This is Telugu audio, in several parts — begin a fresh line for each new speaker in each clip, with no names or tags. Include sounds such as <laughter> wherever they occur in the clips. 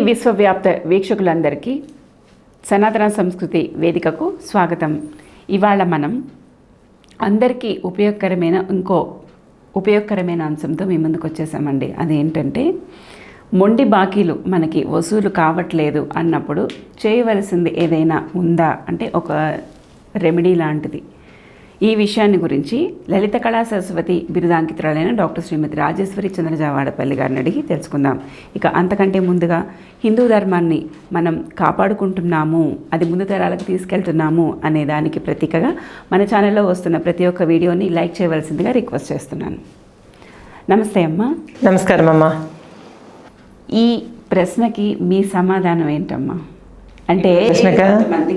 విశ్వవ్యాప్త వీక్షకులందరికీ సనాతన సంస్కృతి వేదికకు స్వాగతం. ఇవాళ మనం అందరికీ ఉపయోగకరమైన ఇంకో ఉపయోగకరమైన అంశంతో మీ ముందుకు వచ్చేసామండి. అదేంటంటే మొండి బాకీలు మనకి వసూలు కావట్లేదు అన్నప్పుడు చేయవలసింది ఏదైనా ఉందా? అంటే ఒక రెమెడీ లాంటిది. ఈ విషయాన్ని గురించి లలిత కళా సరస్వతి బిరుదాంకితురాలైన డాక్టర్ శ్రీమతి రాజేశ్వరి చంద్రజావాడపల్లి గారిని అడిగి తెలుసుకుందాం. ఇక అంతకంటే ముందుగా హిందూ ధర్మాన్ని మనం కాపాడుకుంటున్నాము అది ముందు తరాలకు తీసుకెళ్తున్నాము అనే దానికి ప్రతీకగా మన ఛానల్లో వస్తున్న ప్రతి ఒక్క వీడియోని లైక్ చేయవలసిందిగా రిక్వెస్ట్ చేస్తున్నాను. నమస్తే అమ్మా.
నమస్కారం అమ్మా.
ఈ ప్రశ్నకి మీ సమాధానం ఏంటమ్మా? అంటే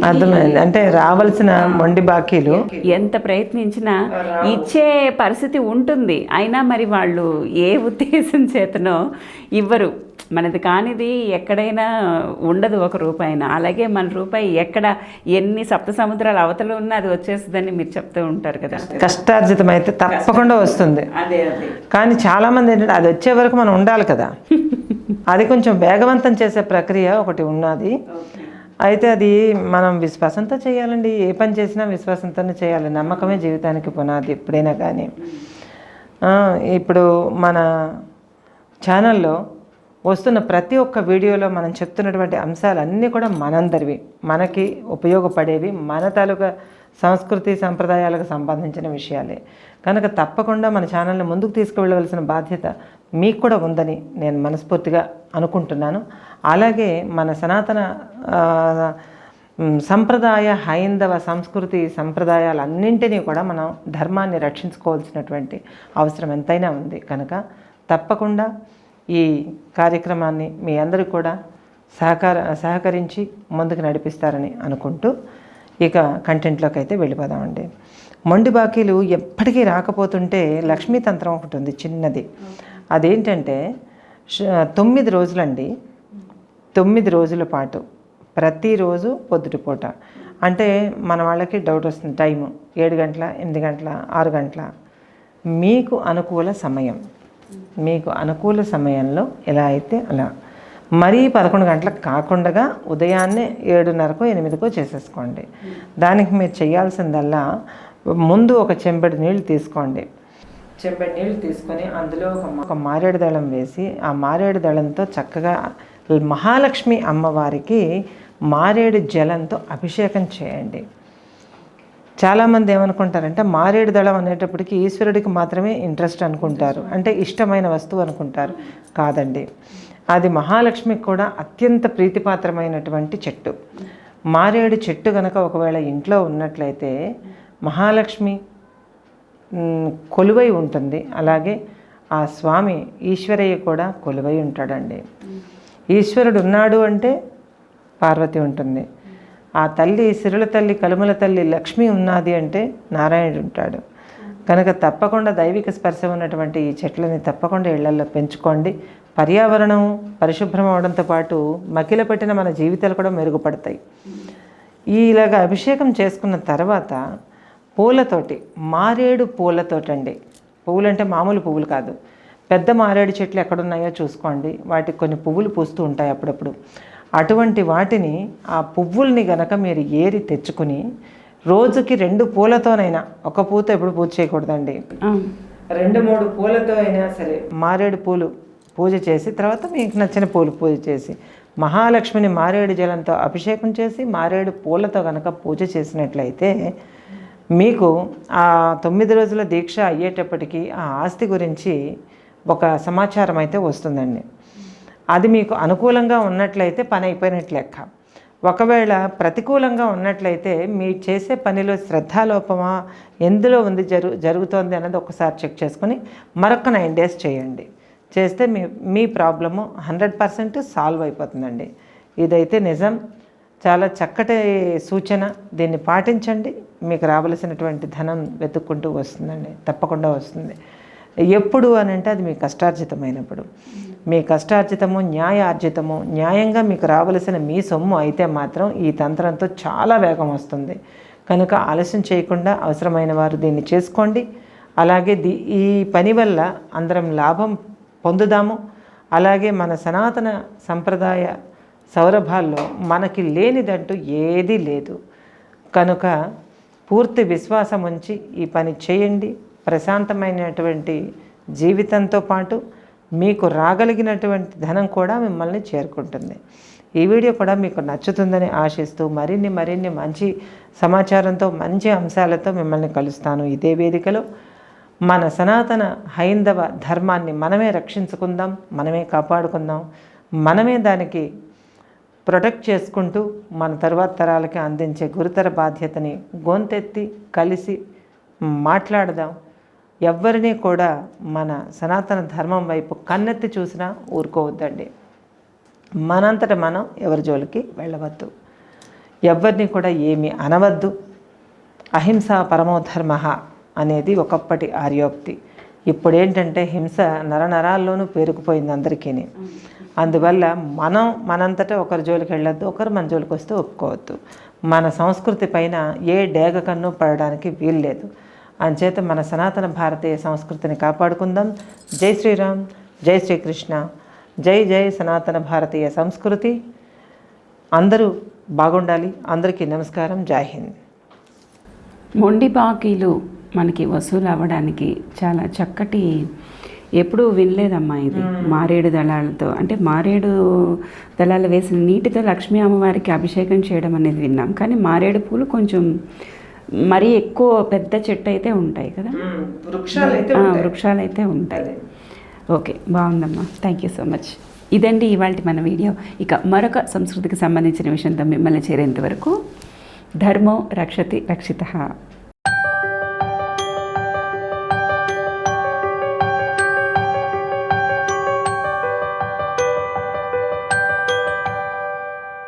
అర్థమైంది. అంటే రావాల్సిన మొండి బాకీలు.
ఎంత ప్రయత్నించినా ఇచ్చే పరిస్థితి ఉంటుంది. అయినా మరి వాళ్ళు ఏ ఉద్దేశం చేతనో ఇవ్వరు. మనది కానిది ఎక్కడైనా ఉండదు ఒక రూపాయినా. అలాగే మన రూపాయి ఎక్కడ ఎన్ని సప్త సముద్రాల అవతల ఉన్నా అది వచ్చేస్తుందని మీరు చెప్తూ ఉంటారు కదా.
కష్టార్జితం అయితే తప్పకుండా వస్తుంది.
అదే అదే.
కానీ చాలా మంది ఏంటంటే అది వచ్చే వరకు మనం ఉండాలి కదా. <laughs> అది కొంచెం వేగవంతం చేసే ప్రక్రియ ఒకటి ఉన్నది. అయితే అది మనం విశ్వాసంతో చేయాలండి. ఏ పని చేసినా విశ్వాసంతోనే చేయాలి. నమ్మకమే జీవితానికి పునాది ఎప్పుడైనా కానీ. ఇప్పుడు మన ఛానల్లో వస్తున్న ప్రతి ఒక్క వీడియోలో మనం చెప్తున్నటువంటి అంశాలన్నీ కూడా మనందరివి. మనకి ఉపయోగపడేవి మన తాలూకా సంస్కృతి సంప్రదాయాలకు సంబంధించిన విషయాలే. కనుక తప్పకుండా మన ఛానల్ని ముందుకు తీసుకువెళ్ళవలసిన బాధ్యత మీకు కూడా ఉందని నేను మనస్ఫూర్తిగా అనుకుంటున్నాను. అలాగే మన సనాతన సంప్రదాయ హైందవ సంస్కృతి సంప్రదాయాలన్నింటినీ కూడా మనం ధర్మాన్ని రక్షించుకోవాల్సినటువంటి అవసరం ఎంతైనా ఉంది. కనుక తప్పకుండా ఈ కార్యక్రమాన్ని మీ అందరూ కూడా సహకార సహకరించి ముందుకు నడిపిస్తారని అనుకుంటూ ఇక కంటెంట్లోకి అయితే వెళ్ళిపోదామండి. మొండి బాకీలు ఎప్పటికీ రాకపోతుంటే లక్ష్మీ తంత్రం ఒకటి ఉంది చిన్నది. అదేంటంటే తొమ్మిది రోజులండి తొమ్మిది రోజుల పాటు ప్రతిరోజు పొద్దుటిపూట. అంటే మన వాళ్ళకి డౌట్ వస్తుంది టైము ఏడు గంటల ఎనిమిది గంటల ఆరు గంటల. మీకు అనుకూల సమయం. మీకు అనుకూల సమయంలో ఎలా అయితే అలా. మరీ పదకొండు గంటలకు కాకుండా ఉదయాన్నే ఏడున్నరకో ఎనిమిదికో చేసేసుకోండి. దానికి మీరు చేయాల్సిందల్లా ముందు ఒక చెంబెడు నీళ్ళు తీసుకోండి. చెంబెడు నీళ్ళు తీసుకొని అందులో ఒక మారేడు దళం వేసి ఆ మారేడు దళంతో చక్కగా మహాలక్ష్మి అమ్మవారికి మారేడు జలంతో అభిషేకం చేయండి. చాలామంది ఏమనుకుంటారంటే మారేడు దళం అనేటప్పటికి ఈశ్వరుడికి మాత్రమే ఇంట్రెస్ట్ అనుకుంటారు. అంటే ఇష్టమైన వస్తువు అనుకుంటారు. కాదండి. అది మహాలక్ష్మికి కూడా అత్యంత ప్రీతిపాత్రమైనటువంటి చెట్టు. మారేడు చెట్టు కనుక ఒకవేళ ఇంట్లో ఉన్నట్లయితే మహాలక్ష్మి కొలువై ఉంటుంది. అలాగే ఆ స్వామి ఈశ్వరయ్య కూడా కొలువై ఉంటాడండి. ఈశ్వరుడు ఉన్నాడు అంటే పార్వతి ఉంటుంది. ఆ తల్లి సిరుల తల్లి కలుమల తల్లి లక్ష్మి ఉన్నది అంటే నారాయణుడు ఉంటాడు. కనుక తప్పకుండా దైవిక స్పర్శ ఉన్నటువంటి ఈ చెట్లని తప్పకుండా ఇళ్ళల్లో పెంచుకోండి. పర్యావరణం పరిశుభ్రం అవడంతో పాటు మకిల పెట్టిన మన జీవితాలు కూడా మెరుగుపడతాయి. ఇలాగ అభిషేకం చేసుకున్న తర్వాత పూలతోటి మారేడు పూలతోటండి. పువ్వులు అంటే మామూలు పువ్వులు కాదు. పెద్ద మారేడు చెట్లు ఎక్కడున్నాయో చూసుకోండి. వాటికి కొన్ని పువ్వులు పూస్తూ ఉంటాయి అప్పుడప్పుడు. అటువంటి వాటిని ఆ పువ్వుల్ని గనక మీరు ఏరి తెచ్చుకుని రోజుకి రెండు పూలతోనైనా ఒక పూత ఎప్పుడు పూజ చేయకూడదండి. రెండు మూడు పూలతో అయినా సరే మారేడు పూలు పూజ చేసి తర్వాత మీకు నచ్చిన పూలు పూజ చేసి మహాలక్ష్మిని మారేడు జలంతో అభిషేకం చేసి మారేడు పూలతో కనుక పూజ చేసినట్లయితే మీకు ఆ తొమ్మిది రోజుల దీక్ష అయ్యేటప్పటికి ఆ ఆస్తి గురించి ఒక సమాచారం అయితే వస్తుందండి. అది మీకు అనుకూలంగా ఉన్నట్లయితే పని అయిపోయినట్లు లెక్క. ఒకవేళ ప్రతికూలంగా ఉన్నట్లయితే మీ చేసే పనిలో శ్రద్ధాలోపమా ఎందులో ఉంది జరు జరుగుతోంది అన్నది ఒకసారి చెక్ చేసుకొని మరొక నైన్ డేస్ చేయండి. చేస్తే మీ మీ ప్రాబ్లము హండ్రెడ్ పర్సెంట్ సాల్వ్ అయిపోతుందండి. ఇదైతే నిజం. చాలా చక్కటి సూచన. దీన్ని పాటించండి. మీకు రావలసినటువంటి ధనం వెతుక్కుంటూ వస్తుందండి. తప్పకుండా వస్తుంది. ఎప్పుడు అని అంటే అది మీ కష్టార్జితమైనప్పుడు. మీ కష్టార్జితము న్యాయార్జితము న్యాయంగా మీకు రావలసిన మీ సొమ్ము అయితే మాత్రం ఈ తంత్రంతో చాలా వేగం వస్తుంది. కనుక ఆలస్యం చేయకుండా అవసరమైన వారు దీన్ని చేసుకోండి. అలాగే ది ఈ పని వల్ల అందరం లాభం పొందుదాము. అలాగే మన సనాతన సంప్రదాయ సౌరభాల్లో మనకి లేనిదంటూ ఏదీ లేదు. కనుక పూర్తి విశ్వాసం ఉంచి ఈ పని చేయండి. ప్రశాంతమైనటువంటి జీవితంతో పాటు మీకు రాగలిగినటువంటి ధనం కూడా మిమ్మల్ని చేరుకుంటుంది. ఈ వీడియో కూడా మీకు నచ్చుతుందని ఆశిస్తూ మరిన్ని మరిన్ని మంచి సమాచారంతో మంచి అంశాలతో మిమ్మల్ని కలుస్తాను. ఇదే వేదికలో మన సనాతన హైందవ ధర్మాన్ని మనమే రక్షించుకుందాం మనమే కాపాడుకుందాం మనమే దానికి ప్రొటెక్ట్ చేసుకుంటూ మన తరువాత తరాలకి అందించే గురుతర బాధ్యతని గొంతెత్తి కలిసి మాట్లాడదాం. ఎవరిని కూడా మన సనాతన ధర్మం వైపు కన్నెత్తి చూసినా ఊరుకోవద్దండి. మనంతట మనం ఎవరి జోలికి వెళ్ళవద్దు. ఎవరిని కూడా ఏమి అనవద్దు. అహింస పరమోధర్మ అనేది ఒకప్పటి ఆర్యోక్తి. ఇప్పుడేంటంటే హింస నరనరాల్లోనూ పేరుకుపోయింది అందరికీ అందువల్ల మనం మనంతటా ఒకరి జోలికి వెళ్ళొద్దు ఒకరు మన జోలికి వస్తే ఒప్పుకోవద్దు. మన సంస్కృతి పైన ఏ డేగ కన్ను పడడానికి వీల్లేదు. అంచేత మన సనాతన భారతీయ సంస్కృతిని కాపాడుకుందాం. జై శ్రీరామ్ జై శ్రీకృష్ణ జై జై సనాతన భారతీయ సంస్కృతి. అందరూ బాగుండాలి. అందరికీ నమస్కారం. జై హింద్.
మొండి బాకీలు మనకి వసూలు అవ్వడానికి చాలా చక్కటి ఎప్పుడూ వినలేదమ్మా ఇది. మారేడు దళాలతో అంటే మారేడు దళాలు వేసిన నీటితో లక్ష్మీ అమ్మవారికి అభిషేకం చేయడం అనేది విన్నాం. కానీ మారేడు పూలు కొంచెం మరీ ఎక్కువ పెద్ద చెట్టు అయితే ఉంటాయి కదా?
వృక్షాలు అయితే
ఆ, వృక్షాలు అయితే ఉంటాయి. ఓకే బాగుందమ్మా. థ్యాంక్ యూ సో మచ్ ఇదండి ఇవాళ మన వీడియో. ఇక మరొక సంస్కృతికి సంబంధించిన విషయంతో మిమ్మల్ని చేరేంత వరకు ధర్మో రక్షతి రక్షిత.